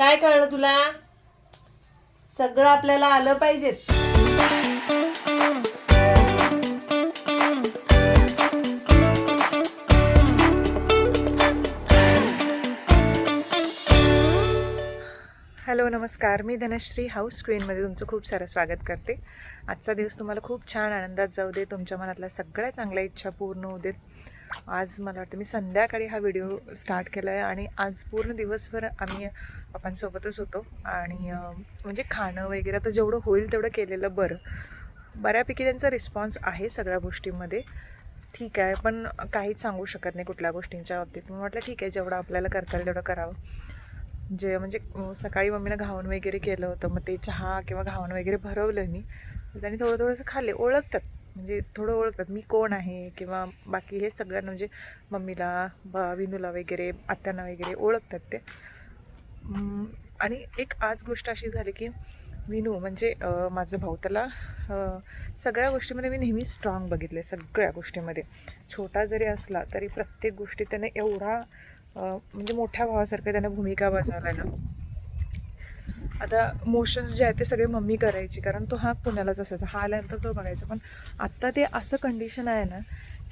काय कळलं तुला? सगळं आपल्याला आलं पाहिजे हॅलो नमस्कार. मी धनश्री हाऊस स्क्रीनमध्ये तुमचं खूप सारं स्वागत करते. आजचा दिवस तुम्हाला खूप छान आनंदात जाऊ दे. तुमच्या मनातल्या सगळ्या चांगल्या इच्छा पूर्ण होऊ देत. आज मला वाटतं मी संध्याकाळी हा व्हिडिओ स्टार्ट केला आहे आणि आज पूर्ण दिवसभर आम्ही पप्पांसोबतच होतो. आणि म्हणजे खाणं वगैरे तर जेवढं होईल तेवढं केलेलं बरं. बऱ्यापैकी त्यांचा रिस्पॉन्स आहे सगळ्या गोष्टींमध्ये. ठीक आहे पण काहीच सांगू शकत नाही कुठल्या गोष्टींच्या बाबतीत. मी म्हटलं ठीक आहे जेवढं आपल्याला करता येईल तेवढं करावं. जे म्हणजे सकाळी मम्मीनं घावन वगैरे केलं होतं. मग ते चहा किंवा घावन वगैरे भरवलं मी. त्यांनी थोडं थोडंसं खाल्ले ओळखतात. म्हणजे थोडं ओळखतात मी कोण आहे किंवा बाकी हे सगळ्यांना म्हणजे मम्मीला बा विनूला वगैरे आत्यांना वगैरे ओळखतात ते. आणि एक आज गोष्ट अशी झाली की विनू म्हणजे माझं माझा भाऊ. त्याला सगळ्या गोष्टीमध्ये मी नेहमी स्ट्रॉंग बघितले सगळ्या गोष्टीमध्ये. छोटा जरी असला तरी प्रत्येक गोष्टी त्याने एवढा म्हणजे मोठ्या भावासारखं त्याने भूमिका बजावल्या ना. आता मोशन्स जे आहेत ते सगळे मम्मी करायची कारण तो हा पुण्यालाच असायचा. हा आल्यानंतर तो बघायचा. पण आत्ता ते असं कंडिशन आहे ना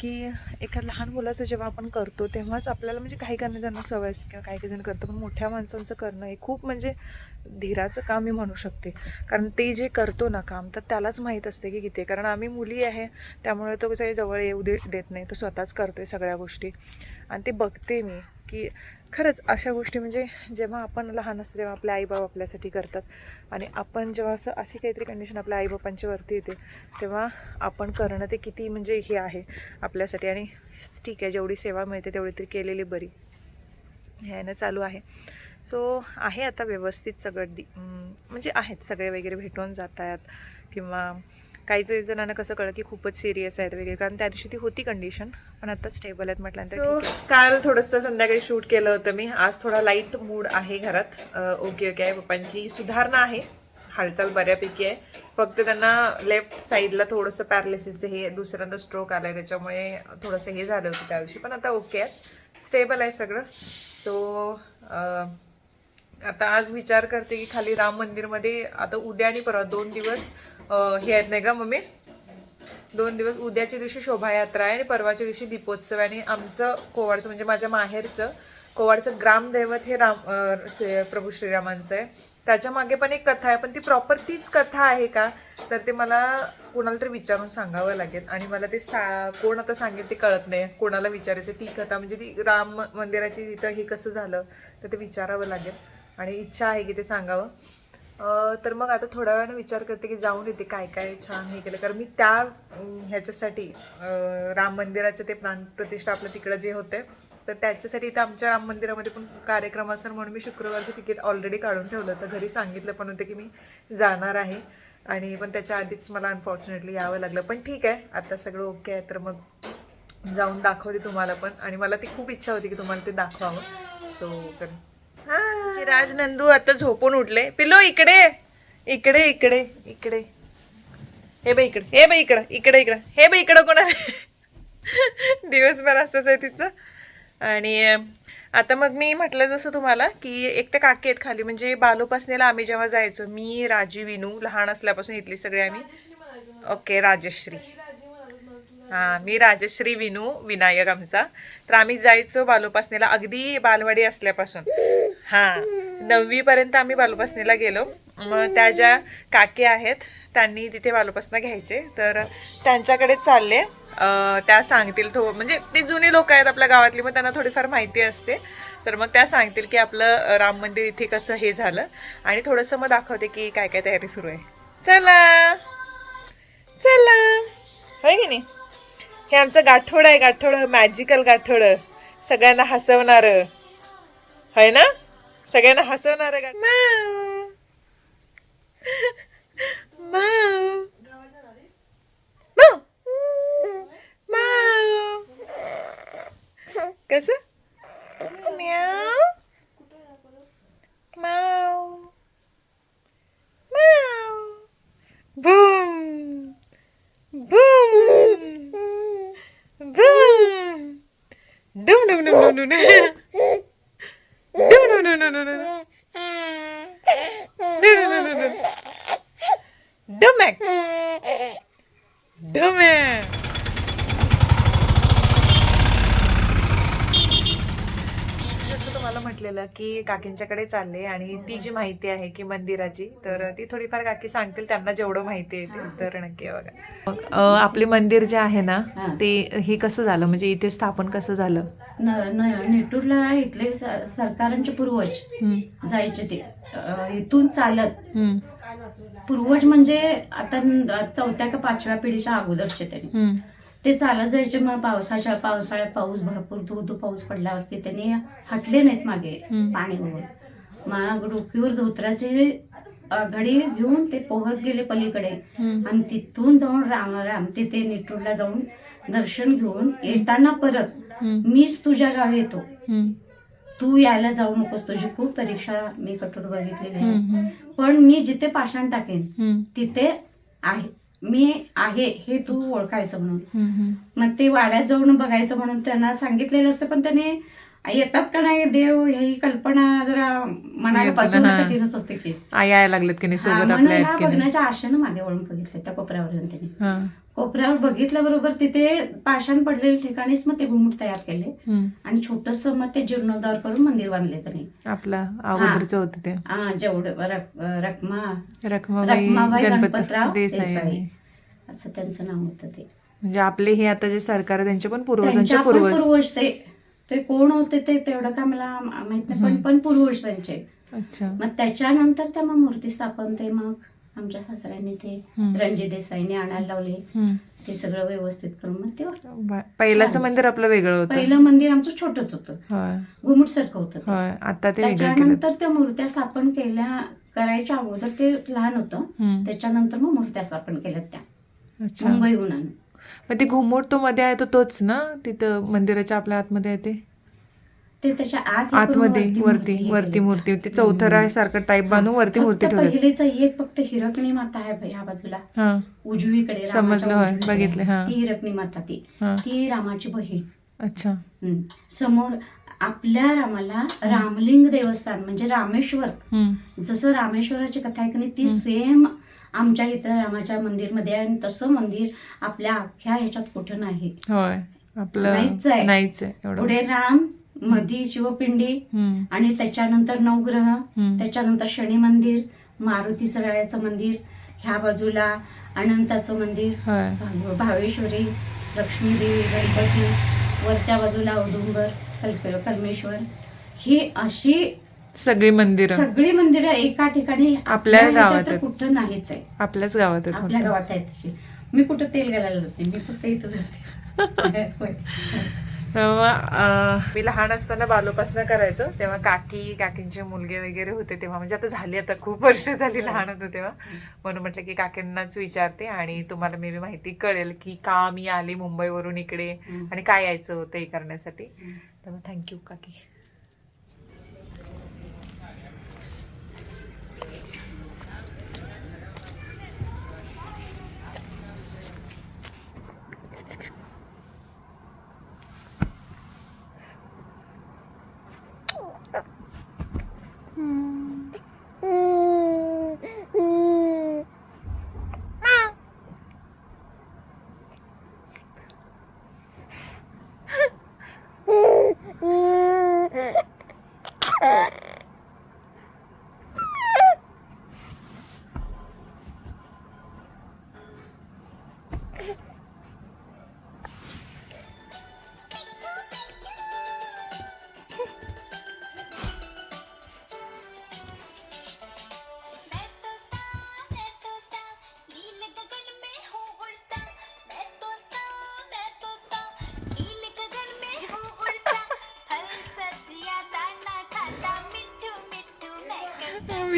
की एका लहान मुलाचं जेव्हा आपण करतो तेव्हाच आपल्याला म्हणजे काही करण्याची त्यांना सवय असते किंवा काही काही जण करतं. पण मोठ्या माणसांचं करणं हे खूप म्हणजे धीराचं काम मी म्हणू शकते. कारण ते जे करतो ना काम तर त्यालाच माहीत असते की किती. कारण आम्ही मुली आहे त्यामुळे तो काही जवळ येऊ दे देत नाही. तो स्वतःच करतो आहे सगळ्या गोष्टी. आणि ते बघते मी की खरंच अशा गोष्टी म्हणजे जेव्हा आपण लहान असतो तेव्हा आपले आईबाप आपल्यासाठी करतात. आणि आपण जेव्हा असं अशी काहीतरी कंडिशन आपल्या आईबापांच्या वरती येते तेव्हा आपण करणं ते किती म्हणजे हे आहे आपल्यासाठी. आणि ठीक आहे जेवढी सेवा मिळते तेवढी तरी केलेली बरी. ह्यानं चालू आहे. सो आहे आता व्यवस्थित सगळं डी म्हणजे आहेत सगळे वगैरे भेटून जात आहेत किंवा काही जरी जणांना कसं कळलं की खूपच सिरियस आहेत वगैरे. कारण त्या दिवशी ती होती कंडिशन पण आता स्टेबल आहेत म्हटल्यानंतर काल थोडंसं संध्याकाळी शूट केलं होतं मी. आज थोडा लाइट मूड आहे घरात. ओके ओके आहे. पप्पांची सुधारणा आहे. हालचाल बऱ्यापैकी आहे. फक्त त्यांना लेफ्ट साईडला थोडंसं पॅरालिसिसचं हे दुसऱ्यांदा स्ट्रोक आलं आहे त्याच्यामुळे थोडंसं हे झालं होतं त्या दिवशी. पण आता ओके आहे. स्टेबल आहे सगळं. सो आता आज विचार करते की खाली राम मंदिरमध्ये आता उद्या आणि परवा दोन दिवस हे आहेत नाही का मम्मी? दोन दिवस उद्याच्या दिवशी शोभायात्रा आहे आणि परवाच्या दिवशी दीपोत्सव आहे. आणि आमचं कोवाडचं म्हणजे माझ्या माहेरचं कोवाडचं ग्रामदैवत हे राम प्रभू श्रीरामांचं आहे. त्याच्यामागे पण एक कथा आहे पण ती प्रॉपर तीच कथा आहे का? तर ते मला कोणाला तरी विचारून सांगावं लागेल. आणि मला ते सा कोण आता सांगेल ते कळत नाही. कोणाला विचारायचं? ती कथा म्हणजे ती राम मंदिराची तिथं हे कसं झालं? तर ते विचारावं लागेल. आणि इच्छा आहे की ते सांगावं. तर मग आता थोड्या वेळानं विचार करते की जाऊन येते काय काय छान हे केलं. कारण मी त्या ह्याच्यासाठी राम मंदिराचं ते प्राण प्रतिष्ठा आपलं तिकडं जे होते तर त्याच्यासाठी इथं आमच्या राम मंदिरामध्ये पण कार्यक्रम असेल म्हणून मी शुक्रवारचं तिकीट ऑलरेडी काढून ठेवलं तर घरी सांगितलं पण होतं की मी जाणार आहे. आणि पण त्याच्या आधीच मला अनफॉर्च्युनेटली यावं लागलं. पण ठीक आहे आता सगळं ओके आहे. तर मग जाऊन दाखवते तुम्हाला पण. आणि मला ती खूप इच्छा होती की तुम्हाला ते दाखवावं. सो कारण हा राज नंदू आता झोपून उठले. पिलो इकडे इकडे इकडे इकडे. हे बाई इकडे हे बाई इकडं इकडे इकडं. हे बाई इकडं कोणा दिवसभर असंच आहे तिचं. आणि आता मग मी म्हटलं जसं तुम्हाला की एकटं काकी आहेत खाली. म्हणजे बालोपासनेला आम्ही जेव्हा जायचो मी राजी विनू लहान असल्यापासून इथली सगळी आम्ही. ओके राजश्री. हा मी राजश्री विनू विनायक आमचा. तर आम्ही जायचो बालोपासनेला अगदी बालवाडी असल्यापासून. हा नववी पर्यंत आम्ही बालोपासनेला गेलो. मग त्या ज्या काकी आहेत त्यांनी तिथे बालोपासना घ्यायचे. तर त्यांच्याकडे चालले. त्या सांगतील थो म्हणजे ते जुने लोक आहेत आपल्या गावातली मग त्यांना थोडीफार माहिती असते. तर मग त्या सांगतील की आपलं राम मंदिर इथे कसं हे झालं. आणि थोडंसं मग दाखवते की काय काय तयारी सुरू आहे. चला! चला! होय की नाही? हे आमचं गाठोड आहे गाठोडं मॅजिकल गाठोडं. सगळ्यांना हसवणारं. होय ना? सगळ्यांना हसवणार माऊ माऊ माऊ माऊ कसं म्याऊ माऊ माऊ बूम बूम काकींच्याकडे चालले आणि ती जी माहिती आहे की मंदिराची तर ती थोडीफार काकी सांगतील त्यांना जेवढं माहिती आहे ते तर नक्की बघा. मग आपले मंदिर जे आहे ना हा. ते हे कसं झालं? म्हणजे इथे स्थापन कसं झालं? नेटूरला इथले सरकारांचे पूर्वज जायचे ते. इथून चालत. पूर्वज म्हणजे आता चौथ्या का पाचव्या पिढीच्या अगोदरचे त्यांनी. ते चालत जायचे मग पावसाच्या पावसाळ्यात पाऊस भरपूर धो धो पाऊस पडल्यावरती त्यांनी हटले नाहीत मागे. पाणी होऊन मग डोकीवर धोत्राची घडी घेऊन ते पोहत गेले पलीकडे. आणि तिथून जाऊन राम राम तिथे निटूरला जाऊन दर्शन घेऊन येताना परत मीच तुझ्या गावी येतो. तू यायला जाऊ नकोस तुझी खूप परीक्षा मी कठोर बघितलेली आहे. पण मी जिथे पाषाण टाकेन तिथे आहे. मी आहे हे तू ओळखायचं म्हणून. मग ते वाड्यात जाऊन बघायचं म्हणून त्यांना सांगितलेलं असतं पण त्याने येतात का नाही देव ही कल्पना जरा मनाला पचवणं. कठीणच असते की. यायला लागलेत की नाही सोबत आपल्या बघण्याच्या आशेनं मागे वळून बघितलं त्या कोपऱ्यावर येऊन त्यांनी. हा, कोपऱ्यावर बघितल्याबरोबर तिथे पाषाण पडलेल्या ठिकाणीच मग ते घुमट तयार केले. आणि छोटस मग ते जीर्णोद्धार करून मंदिर बांधले त्यांनी. आपला अगोदरच होतं ते. हा जेवढं रक- रखमा रखमाबाई रखमाबाई गणपत गणपतराव देसाई. असं त्यांचं नाव होतं ते. म्हणजे आपले हे आता जे सरकार त्यांचे पण पूर्वजांचे पूर्वज. पूर्वज ते. ते कोण होते ते तेवढं का मला माहीत नाही पण. पण पूर्वज त्यांचे. अच्छा. मग त्याच्यानंतर त्या मग मूर्ती स्थापन ते मग. आमच्या सासऱ्यांनी ते. रणजित देसाईने आणायला लावले. ते सगळं व्यवस्थित करून मग ते बा- पहिल्याचं मंदिर आपलं वेगळं होतं. पहिलं मंदिर आमचं छोटच होतं. होय. घुमुट सारखं होतं आता त्याच्यानंतर त्या मूर्त्या स्थापन केल्या करायच्या अगोदर ते लहान होतं. त्याच्यानंतर मग मूर्त्या स्थापन केल्यात त्या. मुंबईहून आणून. मग ते घुमट तो मध्ये आहे तो तोच ना? तिथं मंदिराच्या आपल्या आतमध्ये आहे ते? ते त्याच्या आत आतमध्ये वरती वरती. मूर्ती ते चौथरा सारखं टाईप बांधून वरती मूर्ती ठेवली पहिलेच एक फक्त हिरकणी माता आहे ह्या बाजूला हा उजवीकडे रामाच्या समजलं, होय, उजवीकडे बघितलं. हा. ती हिरकणी माता ती हा ती रामाची बहीण अच्छा हम्म. समोर आपल्या रामाला रामलिंग देवस्थान म्हणजे रामेश्वर हम्म. जसं रामेश्वराची कथा आहे की नाही ती. सेम आमच्या इथं रामाच्या मंदिरमध्ये आहे आणि तसं मंदिर आपल्या अख्ख्या ह्याच्यात कुठं नाही होय आपलं नाहीच आहे. नाहीच आहे एवढं पुढे राम मधी शिवपिंडी. आणि त्याच्यानंतर नवग्रह. त्याच्यानंतर शनी मंदिर मारुतीचं गळ्याचं मंदिर ह्या बाजूला अनंताचं मंदिर भावेश्वरी लक्ष्मीदेवी गणपती वरच्या बाजूला औदुंबर कल्प कल्मेश्वर ही अशी सगळी मंदिरं सगळी मंदिरं एका ठिकाणी आपल्या गावात आहेत. कुठं नाहीच आहे आपल्याच गावात आहेत आपल्या. गावात आहे तशी मी कुठं तेल घालायला जाते मी फक्त इथं जाते. तेव्हा मी लहान असताना बालोपासना करायचो. तेव्हा काकी काकींचे मुलगे वगैरे होते तेव्हा. म्हणजे आता झाली आता खूप वर्ष झाली लहान होतो तेव्हा. म्हणून म्हटलं की काकींनाच विचारते आणि तुम्हाला मी बी माहिती कळेल की का मी आले मुंबईवरून इकडे. आणि काय यायचं होतं हे करण्यासाठी. तेव्हा थँक्यू काकी.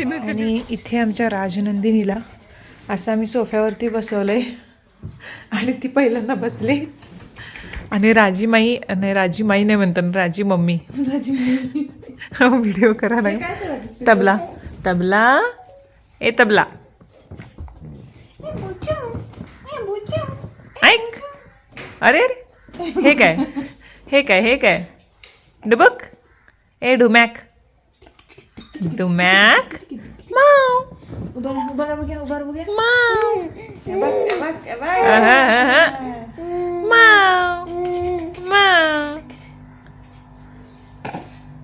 आणि इथे आमच्या राजनंदिनीला असं आम्ही सोफ्यावरती बसवलंय. आणि ती पहिल्यांदा बसली. आणि राजी माई नाही राजी माई नाही म्हणतात राजी मम्मी. व्हिडिओ करा तबला. तबला. ए तबला. ऐक. अरे अरे. हे काय? हे काय? हे काय? डुबक ए डुमॅक राहा बघ्या माव हे बघ हे बघ हे बघ माव माव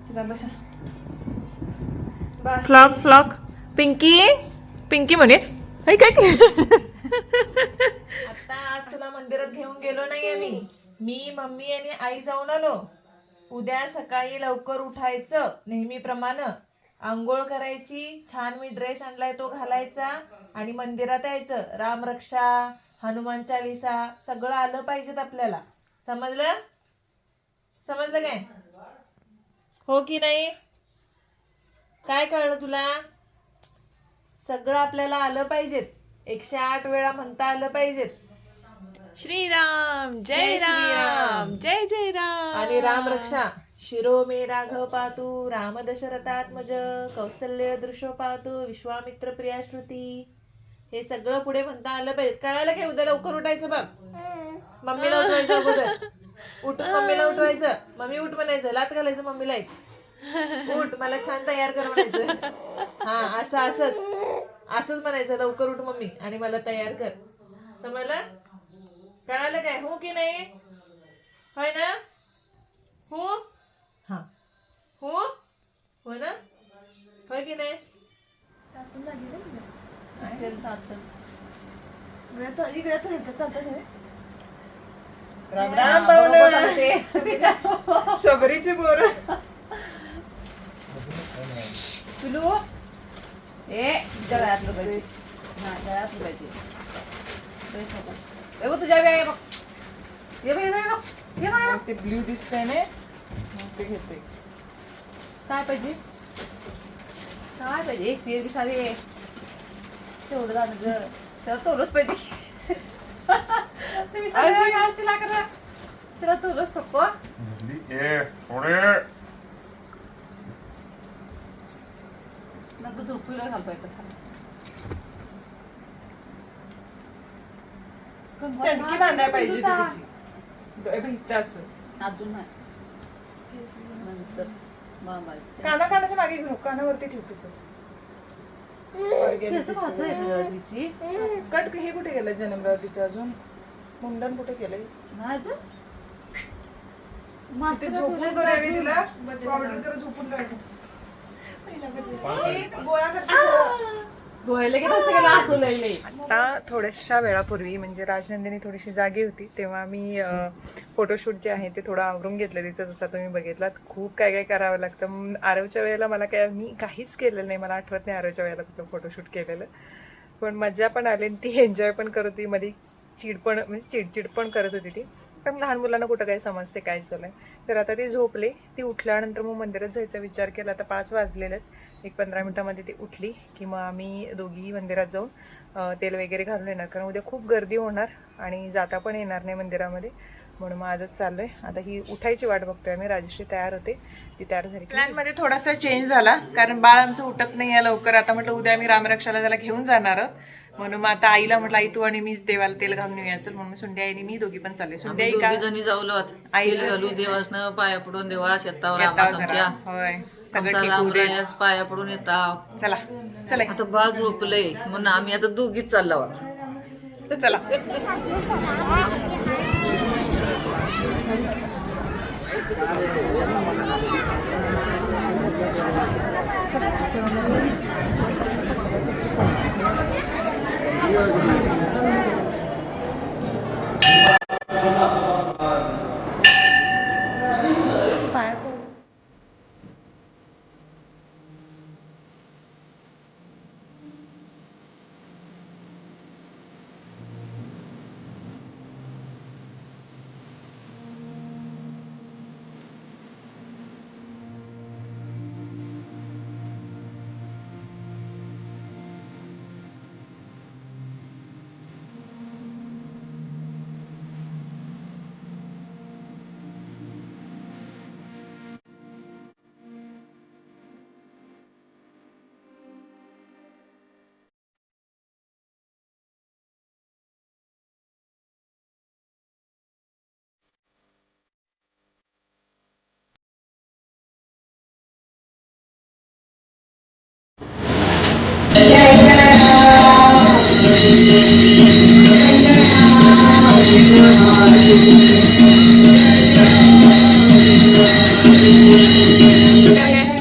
चला बसा बस फ्लॉक फ्लॉक पिंकी पिंकी म्हणे हाय काय आता आज तुला मंदिरात घेऊन गेलो नाहीये मी मी मम्मी आणि आई जाऊन आलो. उद्या सकाळी लवकर उठायचं नेहमीप्रमाणे आंघोळ करायची छान मी ड्रेस आणलाय तो घालायचा आणि मंदिरात यायचं. रामरक्षा हनुमान चालिसा सगळं आलं पाहिजेत आपल्याला. समजलं? समजलं काय? हो की नाही? काय कळलं तुला? सगळं आपल्याला आलं पाहिजेत. एकशे आठ वेळा म्हणता आलं पाहिजेत. श्रीराम जय श्रीराम. राम जय जय राम. आणि राम रक्षा. शिरो मे राघव पातू राम दशरथात्मज कौसल्य दृश्य पातू विश्वामित्र प्रिया श्रुती. हे सगळं पुढे म्हणता आलं पाहिजे. कळायला काय? उद्या लवकर उठायचं बघ. मम्मीला उठवायचं अगोदर. उठून मम्मीला उठवायचं. मम्मी उठ म्हणायचं. लात घालायचं मम्मीला एक. उठ मला छान तयार कर म्हणायचं. हा असं असंच. असंच म्हणायचं. लवकर उठ मम्मी आणि मला तयार कर. समजलं? कळालं काय? हो की नाही? होय ना? हा? हो? हो ना होय की? नाही राम राम शबरीची बोर पिलू ए गळ्यातलं पाहिजे हा पाहिजे बघ तुझ्या वेळ बघ ये बघ ये बघ, ये बघ ते ब्ल्यू दिसतंय ने? मग ते घेते काय पाहिजे? काय पाहिजे? एक ते दिसाले तेवढं झालं ग. त्याला तोलच पाहिजे. तुम्ही सगळं घालशीला करा. त्याला तोलच नको. नको झोपूला घालतो तसा चणकी बांधायला पाहिजे अजून नाही. नंतर. काना कानाच्या मागे घेऊ कानावरती ठेव तुझं केस पाहतोय ग तिची कट हे कुठे गेलं जन्मराव तिचं अजून? मुंडन कुठे मास्क झोपून करावी? तिला. पावडर जरा झोपून गोळा करते. आता थोड्याशा वेळापूर्वी म्हणजे राजनंदिनी थोडीशी जागी होती तेव्हा मी फोटोशूट जे आहे ते थोडं आवरून घेतलं तिचं जसं तुम्ही बघितलात खूप काय काय करावं लागतं. आरवच्या वेळेला मला काय मी काहीच केलेलं नाही. मला आठवत नाही आरवच्या वेळेला कुठलं फोटोशूट केलेलं. पण मजा पण आली आणि ती एन्जॉय पण करत होती. मध्ये चिड पण म्हणजे चिडचिड पण करत होती ती. पण लहान मुलांना कुठं काय समजते काय चालू आहे तर आता ती झोपले. ती उठल्यानंतर मग मंदिरात जायचा विचार केला. आता पाच वाजलेले आहेत. एक पंधरा मिनटामध्ये ती उठली की मग आम्ही दोघीही मंदिरात जाऊन तेल वगैरे घालून येणार. कारण उद्या खूप गर्दी होणार आणि जाता पण येणार नाही मंदिरामध्ये. म्हणून मग आजच चाललोय. आता ही उठायची वाट बघतोय आम्ही. राजश्री तयार होते. ती तयार झाली प्लॅनमध्ये थोडासा चेंज झाला. कारण बाळ आमचं उठत नाही आहे लवकर. आता म्हटलं उद्या आम्ही रामरक्षाला त्याला घेऊन जाणार आहोत. म्हणून मग आता आईला म्हटलं आई तू आणि मीच देवाला तेल घालून येऊया. चल म्हणून सुंड्या आईने मी दोघी पण चालले सुंड्या आई घालू देवासनं पाया पडून देवा शेतावर येताव आम्हा जरा. आमच्या होय. पाया पडून येतात चला चला. आता बाळ झोपलंय. म्हणून आम्ही आता दोघीच चाललो आहोत. चला.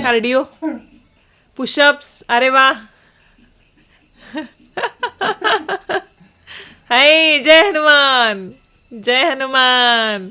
कार्डिओ पुशअप्स अरे वा हाय जय हनुमान जय हनुमान